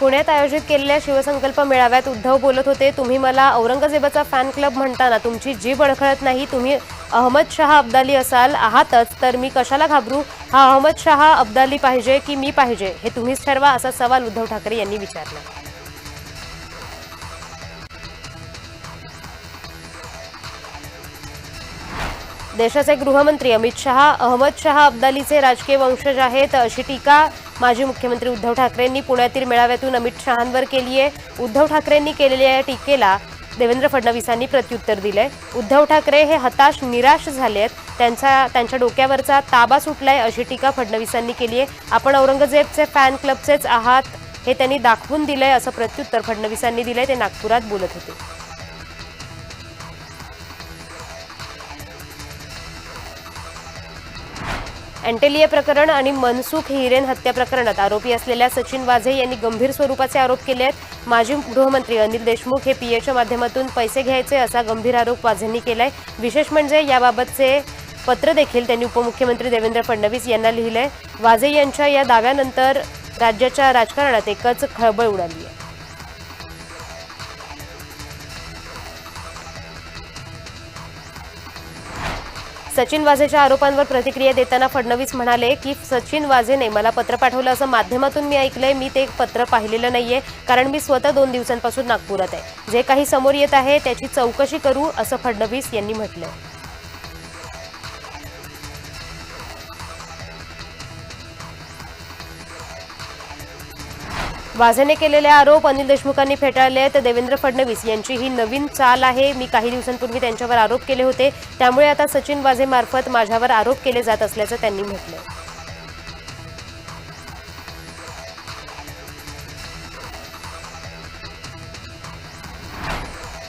पुण्यात आयोजित केलेल्या शिवसंकल्प मेळाव्यात उद्धव बोलत होते तुम्ही मला औरंगजेबाचा फॅन क्लब म्हणताना तुमची जीभ अडखळत नाही तुम्ही अहमद शहा अब्दाली असाल आहातच तर मी कशाला घाबरू? हा अहमद शहा अब्दाली पाहिजे की मी पाहिजे? हे तुम्हीच ठरवा असा सवाल उद्धव ठाकरे यांनी विचारला. देशाचे गृहमंत्री अमित शहा अहमद शहा अब्दालीचे राजकीय वंशज आहेत अशी टीका माजी मुख्यमंत्री उद्धव ठाकरेंनी पुण्यातील मेळाव्यातून अमित शहांवर केली आहे. उद्धव ठाकरेंनी केलेल्या या टीकेला देवेंद्र फडणवीसांनी प्रत्युत्तर दिलंय. उद्धव ठाकरे हे हताश निराश झाले आहेत. त्यांचा त्यांच्या डोक्यावरचा ताबा सुटलाय अशी टीका फडणवीसांनी केली आहे. आपण औरंगजेबचे फॅन क्लबचेच आहात हे त्यांनी दाखवून दिलंय असं प्रत्युत्तर फडणवीसांनी दिलंय. ते नागपुरात बोलत होते. अँटेलिया प्रकरण आणि मनसुख हिरेन हत्या प्रकरणात आरोपी असलेल्या सचिन वाझे यांनी गंभीर स्वरूपाचे आरोप केले आहेत. माजी गृहमंत्री अनिल देशमुख हे पीएच्या माध्यमातून पैसे घ्यायचे असा गंभीर आरोप वाझेंनी केलाय. विशेष म्हणजे याबाबतचे पत्र देखील त्यांनी उपमुख्यमंत्री देवेंद्र फडणवीस यांना लिहिलंय. वाझे यांच्या या दाव्यानंतर राज्याच्या राजकारणात एकच खळबळ उडाली आहे. सचिन वाझेच्या आरोपांवर प्रतिक्रिया देताना फडणवीस म्हणाले की सचिन वाझेने मला पत्र पाठवलं असं माध्यमातून मी ऐकलंय. मी ते पत्र पाहिलेलं नाहीये कारण मी स्वतः दोन दिवसांपासून नागपुरात आहे. जे काही समोर येत आहे त्याची चौकशी करू असं फडणवीस यांनी म्हटलं वाझेने केलेले आरोप अनिल देशमुखांनी फेटाळले आहेत. देवेंद्र फडणवीस यांची ही नवीन चाल आहे. मी काही दिवसांपूर्वी त्यांच्यावर आरोप केले होते. त्यामुळे आता सचिन वाझेमार्फत माझ्यावर आरोप केले जात असल्याचं त्यांनी म्हटलं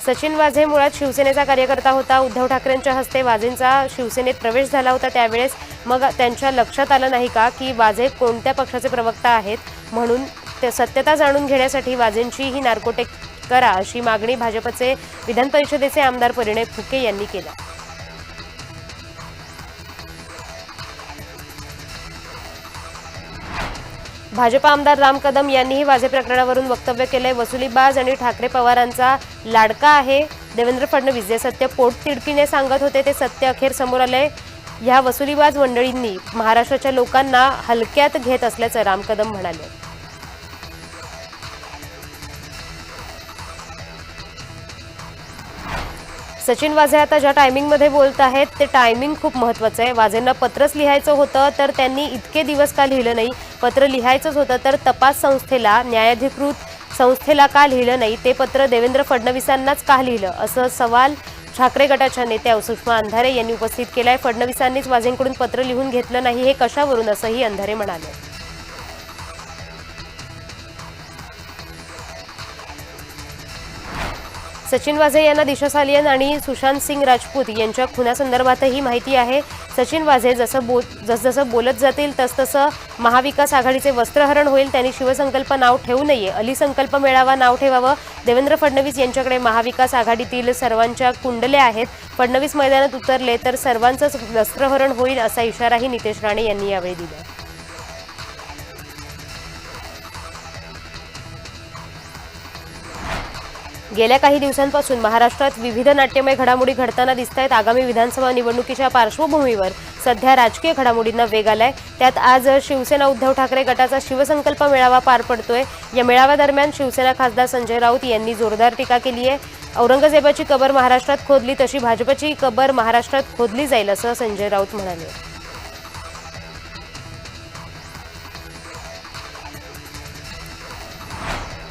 सचिन वाझे मुळात शिवसेनेचा कार्यकर्ता होता. उद्धव ठाकरेंच्या हस्ते वाझेंचा शिवसेनेत प्रवेश झाला होता त्यावेळेस. मग त्यांच्या लक्षात आलं नाही का की वाझे कोणत्या पक्षाचे प्रवक्ता आहेत? म्हणून सत्यता जाणून घेण्यासाठी वाझेंची ही नार्कोटेक करा अशी मागणी भाजपचे विधान परिषदेचे आमदार परिणय फुके यांनी केला. भाजपा आमदार राम कदम यांनीही वाझे प्रकरणावरून वक्तव्य केलंय. वसुलीबाज आणि ठाकरे पवारांचा लाडका आहे. देवेंद्र फडणवीस जे सत्य पोटतिडकीने सांगत होते ते सत्य अखेर समोर आलंय. ह्या वसुलीबाज मंडळींनी महाराष्ट्राच्या लोकांना हलक्यात घेत असल्याचं राम कदम म्हणाले. सचिन वाझे आता ज्या टायमिंगमध्ये बोलत आहेत ते टायमिंग खूप महत्वाचं आहे. वाझेंना पत्रच लिहायचं होतं तर त्यांनी इतके दिवस का लिहिलं नाही? पत्र लिहायचंच होतं तर तपास संस्थेला न्यायाधिकृत संस्थेला का लिहिलं नाही? ते पत्र देवेंद्र फडणवीसांनाच का लिहिलं? असं सवाल ठाकरे गटाच्या नेत्या सुषमा अंधारे यांनी उपस्थित केलाय. फडणवीसांनीच वाझेंकडून पत्र लिहून घेतलं नाही हे कशावरून? असंही अंधारे म्हणाले. सचिन वाझे यांना दिशा सालियन आणि सुशांत सिंग राजपूत यांच्या खुनासंदर्भातही माहिती आहे. सचिन वाझे जसं बो जसजसं बोलत जातील तसतसं महाविकास आघाडीचे वस्त्रहरण होईल त्यांनी शिवसंकल्प नाव ठेवू नये अलीसंकल्प मेळावा नाव ठेवावं. देवेंद्र फडणवीस यांच्याकडे महाविकास आघाडीतील सर्वांच्या कुंडल्या आहेत. फडणवीस मैदानात उतरले तर सर्वांचंच वस्त्रहरण होईल असा इशाराही नितेश राणे यांनी यावेळी दिला. गेल्या काही दिवसांपासून महाराष्ट्रात विविध नाट्यमय घडामोडी घडताना दिसत आहेत आगामी विधानसभा निवडणुकीच्या पार्श्वभूमीवर सध्या राजकीय घडामोडींना वेग आलाय. त्यात आज शिवसेना उद्धव ठाकरे गटाचा शिवसंकल्प मेळावा पार पडतोय. या मेळाव्यादरम्यान शिवसेना खासदार संजय राऊत यांनी जोरदार टीका केली आहे. औरंगजेबाची कबर महाराष्ट्रात खोदली तशी भाजपची कबर महाराष्ट्रात खोदली जाईल असं संजय राऊत म्हणाले.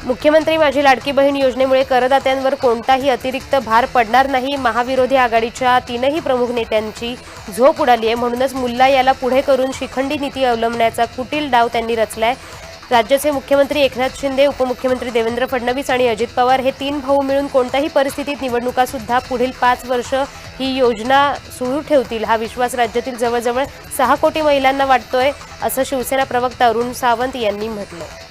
मुख्यमंत्री माझी लाडकी बहीण योजनेमुळे करदात्यांवर कोणताही अतिरिक्त भार पडणार नाही. महाविरोधी आघाडीच्या तीनही प्रमुख नेत्यांची झोप उडाली आहे. म्हणूनच मुल्ला याला पुढे करून शिखंडी नीती अवलंबण्याचा कुटील डाव त्यांनी रचलाय. राज्याचे मुख्यमंत्री एकनाथ शिंदे उपमुख्यमंत्री देवेंद्र फडणवीस आणि अजित पवार हे तीन भाऊ मिळून कोणत्याही परिस्थितीत निवडणुका सुद्धा पुढील पाच वर्ष ही योजना सुरू ठेवतील हा विश्वास राज्यातील जवळजवळ सहा कोटी महिलांना वाटतोय असं शिवसेना प्रवक्ता अरुण सावंत यांनी म्हटलं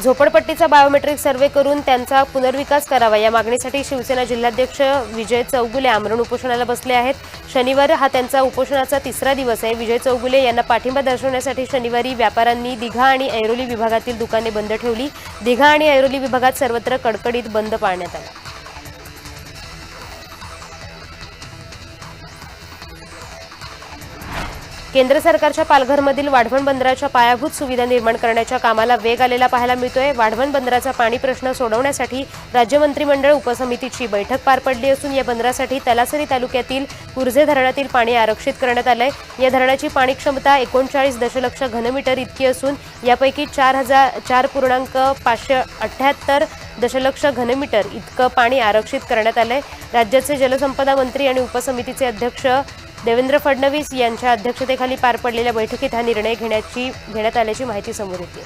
झोपडपट्टीचा बायोमेट्रिक सर्व्हे करून त्यांचा पुनर्विकास करावा. या मागणीसाठी शिवसेना जिल्हाध्यक्ष विजय चौगुले आमरण उपोषणाला बसले आहेत. शनिवार हा त्यांचा उपोषणाचा तिसरा दिवस आहे. विजय चौगुले यांना पाठिंबा दर्शवण्यासाठी शनिवारी व्यापाऱ्यांनी दिघा आणि ऐरोली विभागातील दुकाने बंद ठेवली. दिघा आणि ऐरोली विभागात सर्वत्र कडकडीत बंद पाळण्यात आला. केंद्र सरकारच्या पालघरमधील वाढवण बंदराच्या पायाभूत सुविधा निर्माण करण्याच्या कामाला वेग आलेला पाहायला मिळतोय. वाढवण बंदराचा पाणी प्रश्न सोडवण्यासाठी राज्य मंत्रिमंडळ उपसमितीची बैठक पार पडली असून या बंदरासाठी तलासरी तालुक्यातील कुर्झे धरणातील पाणी आरक्षित करण्यात आलंय. या धरणाची पाणी क्षमता एकोणचाळीस दशलक्ष घनमीटर इतकी असून यापैकी चार हजार चार पूर्णांक पाचशे अठ्ठ्याहत्तर दशलक्ष घनमीटर इतकं पाणी आरक्षित करण्यात आलंय. राज्याचे जलसंपदा मंत्री आणि उपसमितीचे अध्यक्ष देवेंद्र फडणवीस यांच्या अध्यक्षतेखाली पार पडलेल्या बैठकीत हा निर्णय घेण्याची घेण्यात आल्याची माहिती समोर येते.